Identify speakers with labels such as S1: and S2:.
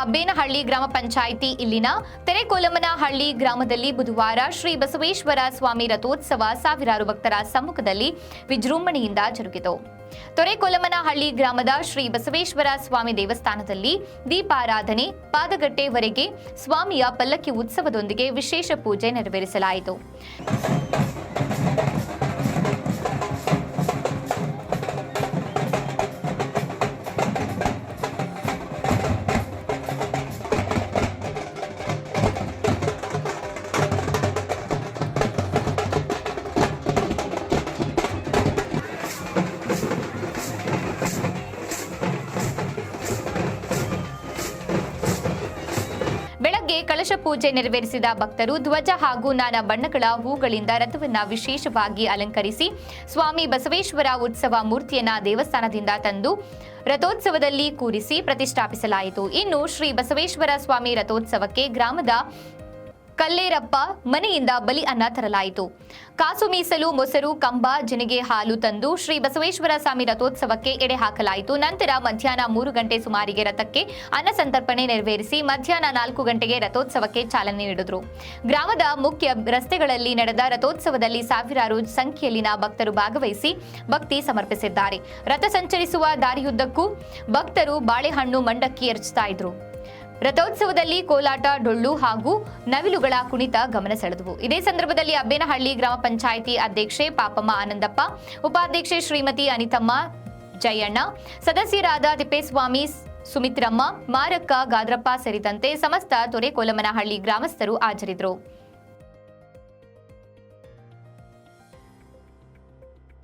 S1: ಅಬ್ಬೇನಹಳ್ಳಿ ಗ್ರಾಮ ಪಂಚಾಯಿತಿ, ಇಲ್ಲಿನ ತೆರೆಕೋಲಮನಹಳ್ಳಿ ಗ್ರಾಮದಲ್ಲಿ ಬುಧವಾರ ಶ್ರೀ ಬಸವೇಶ್ವರ ಸ್ವಾಮಿ ರಥೋತ್ಸವ ಸಾವಿರಾರು ಭಕ್ತರ ಸಮ್ಮುಖದಲ್ಲಿ ವಿಜೃಂಭಣೆಯಿಂದ ಜರುಗಿತು. ತೊರೆಕೊಲಮನಹಳ್ಳಿ ಗ್ರಾಮದ ಶ್ರೀ ಬಸವೇಶ್ವರ ಸ್ವಾಮಿ ದೇವಸ್ಥಾನದಲ್ಲಿ ದೀಪಾರಾಧನೆ ಪಾದಗಟ್ಟೆವರೆಗೆ ಸ್ವಾಮಿಯ ಪಲ್ಲಕ್ಕಿ ಉತ್ಸವದೊಂದಿಗೆ ವಿಶೇಷ ಪೂಜೆ ನೆರವೇರಿಸಲಾಯಿತು. ಕಳಶ ಪೂಜೆ ನೆರವೇರಿಸಿದ ಭಕ್ತರು ಧ್ವಜ ಹಾಗೂ ನಾನಾ ಬಣ್ಣಗಳ ಹೂಗಳಿಂದ ರಥವನ್ನು ವಿಶೇಷವಾಗಿ ಅಲಂಕರಿಸಿ ಸ್ವಾಮಿ ಬಸವೇಶ್ವರ ಉತ್ಸವ ಮೂರ್ತಿಯನ್ನ ದೇವಸ್ಥಾನದಿಂದ ತಂದು ರಥೋತ್ಸವದಲ್ಲಿ ಕೂರಿಸಿ ಪ್ರತಿಷ್ಠಾಪಿಸಲಾಯಿತು. ಇನ್ನು ಶ್ರೀ ಬಸವೇಶ್ವರ ಸ್ವಾಮಿ ರಥೋತ್ಸವಕ್ಕೆ ಗ್ರಾಮದ ಕಲ್ಲೇರಪ್ಪ ಮನೆಯಿಂದ ಬಲಿ ಅನ್ನ ತರಲಾಯಿತು. ಕಾಸು ಮೀಸಲು, ಮೊಸರು, ಕಂಬ, ಜನಿಗೆ ಹಾಲು ತಂದು ಶ್ರೀ ಬಸವೇಶ್ವರ ಸ್ವಾಮಿ ರಥೋತ್ಸವಕ್ಕೆ ಎಡೆ ಹಾಕಲಾಯಿತು. ನಂತರ ಮಧ್ಯಾಹ್ನ ಮೂರು ಗಂಟೆ ಸುಮಾರಿಗೆ ರಥಕ್ಕೆ ಅನ್ನ ಸಂತರ್ಪಣೆ ನೆರವೇರಿಸಿ ಮಧ್ಯಾಹ್ನ ನಾಲ್ಕು ಗಂಟೆಗೆ ರಥೋತ್ಸವಕ್ಕೆ ಚಾಲನೆ ನೀಡಿದರು. ಗ್ರಾಮದ ಮುಖ್ಯ ರಸ್ತೆಗಳಲ್ಲಿ ನಡೆದ ರಥೋತ್ಸವದಲ್ಲಿ ಸಾವಿರಾರು ಸಂಖ್ಯೆಯಲ್ಲಿನ ಭಕ್ತರು ಭಾಗವಹಿಸಿ ಭಕ್ತಿ ಸಮರ್ಪಿಸಿದ್ದಾರೆ. ರಥ ಸಂಚರಿಸುವ ದಾರಿಯುದ್ದಕ್ಕೂ ಭಕ್ತರು ಬಾಳೆಹಣ್ಣು ಮಂಡಕ್ಕಿ ಎರಚುತ್ತಾ ಇದ್ರು. ರಥೋತ್ಸವದಲ್ಲಿ ಕೋಲಾಟ, ಡೊಳ್ಳು ಹಾಗೂ ನವಿಲುಗಳ ಕುಣಿತ ಗಮನ ಸೆಳೆದವು. ಇದೇ ಸಂದರ್ಭದಲ್ಲಿ ಅಬ್ಬೇನಹಳ್ಳಿ ಗ್ರಾಮ ಪಂಚಾಯಿತಿ ಅಧ್ಯಕ್ಷೆ ಪಾಪಮ್ಮ ಆನಂದಪ್ಪ, ಉಪಾಧ್ಯಕ್ಷೆ ಶ್ರೀಮತಿ ಅನಿತಮ್ಮ ಜಯಣ್ಣ, ಸದಸ್ಯರಾದ ತಿಪ್ಪೇಸ್ವಾಮಿ ಸುಮಿತ್ರಮ್ಮ, ಮಾರಕ್ಕ ಗಾದ್ರಪ್ಪ ಸೇರಿದಂತೆ ಸಮಸ್ತ ತೊರೆಕೋಲಮನಹಳ್ಳಿ ಗ್ರಾಮಸ್ಥರು ಹಾಜರಿದ್ದರು.